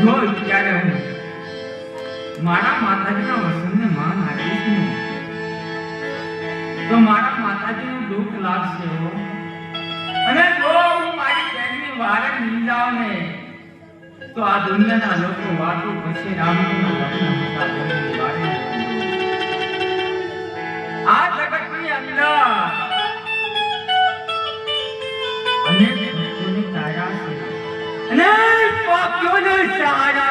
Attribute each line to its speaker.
Speaker 1: જો મારા માતાજીના વસનને માન આપીશ ને તો મારા માતાજીનું દુઃખ લાગશે અને જો હું મારી બહેનની વારે નહીં જાઉં ને, તો આ દુનિયાના લોકો વાતો પછી રામજીના લગ્ન હતા આ જગતની અંદર અનેક તારા છે. क्यों नहीं चाह रहा